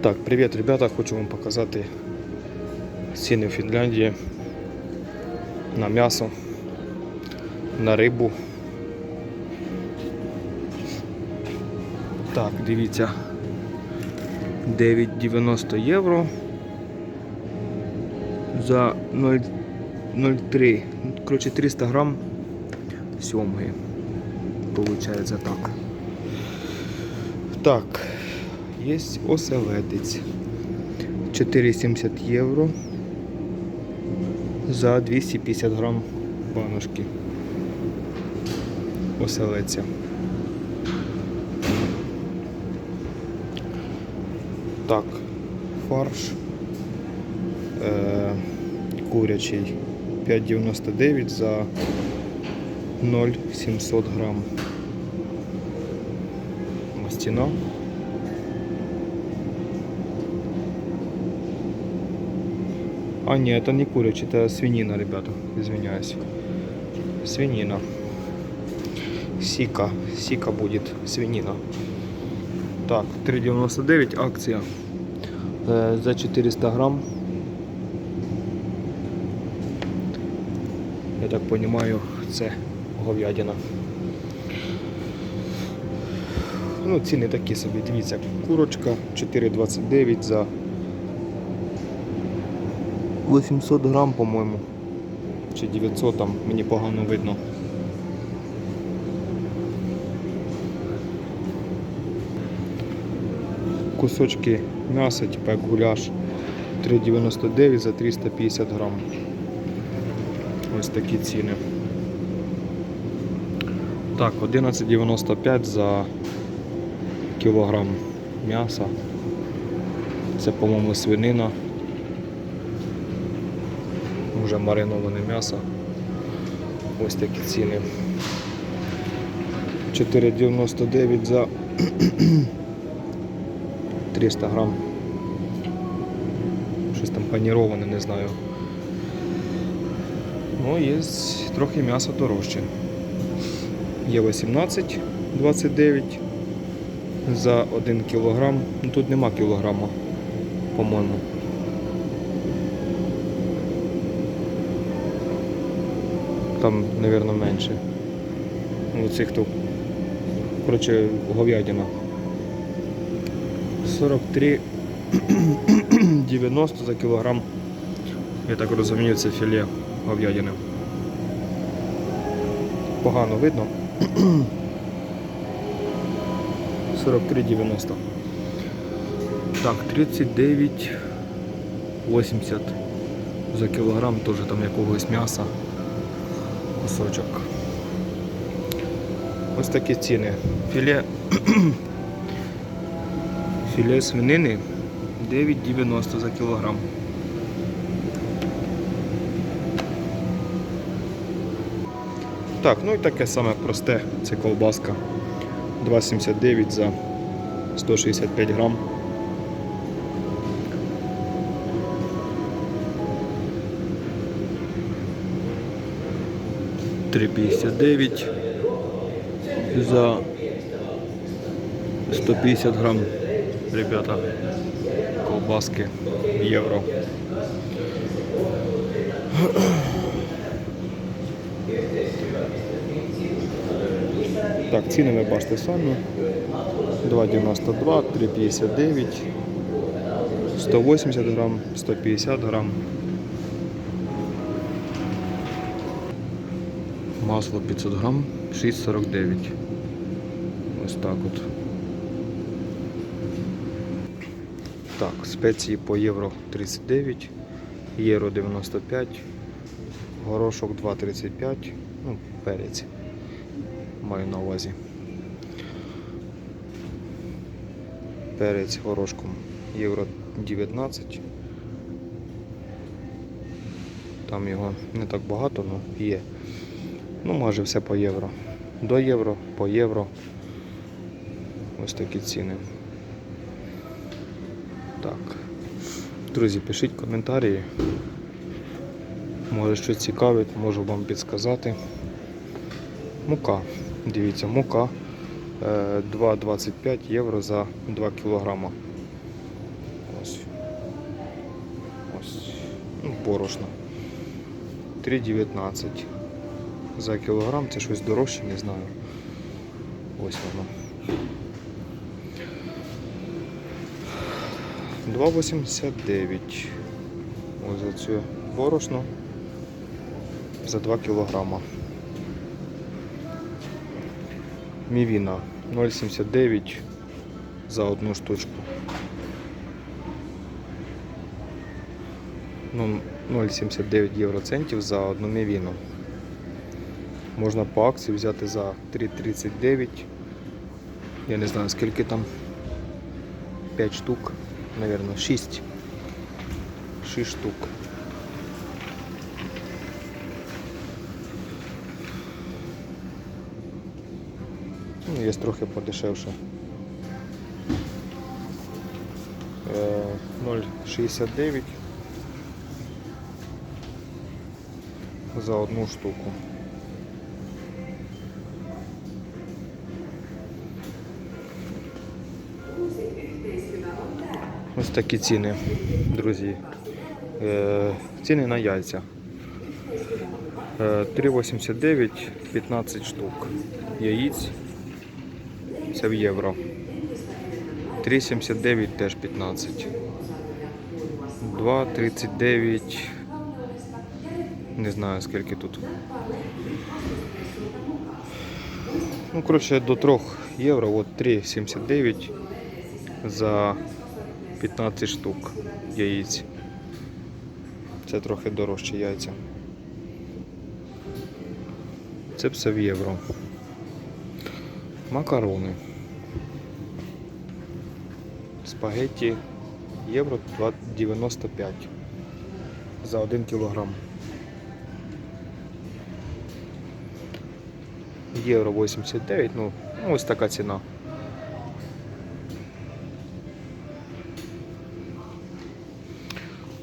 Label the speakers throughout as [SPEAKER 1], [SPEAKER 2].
[SPEAKER 1] Так, привіт, ребята! Хочу вам показати ціни в Фінляндії на м'ясо, на рибу. Так, дивіться. 9,90 євро за 0,3. Коротше, 300 грам сьомги. Получається так. Так, є оселедець. 4,70 євро за 250 грам баношки. Оселеця. Так, фарш е, курячий 5,99 за 0,700 грам. Мастіна. А, нет, это не курячий, это свинина, ребята. Извиняюсь. Свинина. Сика. Сика будет. Свинина. Так, 3,99 акция. Э, за 400 грамм. Я так понимаю, це говядина. Ну, ціни такі собі, дивіться, курочка 4,29 за 800 грам, по-моєму. Чи 900 там, мені погано видно. Кусочки м'яса, типа як гуляш, 3,99 за 350 грам. Ось такі ціни. Так, 11,95 за кілограм м'яса. Це, по-моєму, свинина. Вже мариноване м'ясо. Ось такі ціни. 4,99 за 300 грам. Щось там паніроване, не знаю. Ну, є трохи м'яса дорожче. Є 18,29 за 1 кілограм. Ну, тут нема кілограма, по-моєму. Там, мабуть, менше. Ну, Оці хто. Коротше, говядина. 43,90 за кілограм. Я так розумію, це філе говядини. Погано видно. 43,90. Так, 39,80 за кілограм теж там якогось м'яса. Кусочок. Ось такі ціни. Філе Філе свинини 9,90 за кілограм. Так, ну і таке саме просте, це ковбаска. 2,79 за 165 грам. Три п'ятдесят дев'ять за 150 грам, ребята, колбаски євро. Так, ціни ви бачите самі. 2,92, 3,59, 180 грам, 150 грам. Масло 500 грам, 6,49. Ось так от. Так, спеції по євро 39, євро 95, горошок 2,35, ну, перець маю на увазі. Перець горошком євро 19. Там його не так багато, але є. Ну, майже все по євро. До євро, по євро. Ось такі ціни. Так. Друзі, пишіть коментарі. Може щось цікавить, можу вам підсказати. Мука. Дивіться, мука е, 2,25 євро за 2 кілограма. Ось. Ось. Ну, борошно. 3,19 за кілограм, це щось дорожче, не знаю. Ось воно. 2,89. Ось за цю борошно за 2 кілограма. Мівіна 0,79 за одну штучку. Ну, 0,79 євроцентів за одну мівіну. Можна по акції взяти за 3,39. Я не знаю скільки там. 5 штук, наверное, 6. 6 штук. Ну, є трохи подешевше. Е, 0,69 за одну штуку. Ось такі ціни, друзі. Е, ціни на яйця. Е, 3,89 15 штук. Яїць. Це в євро. 3,79 теж 15. 2,39. Не знаю скільки тут. Ну, коротше, до 3 євро, от 3,79 за 15 штук яєць. Це трохи дорожче яйця. Це все в євро. Макарони. Спагетті євро 2,95 за 1 кілограм. Євро 89, ну ось така ціна.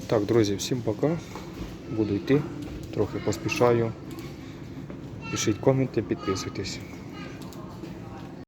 [SPEAKER 1] Так, друзі, всім пока. Буду йти, трохи поспішаю. Пишіть коменти, підписуйтесь.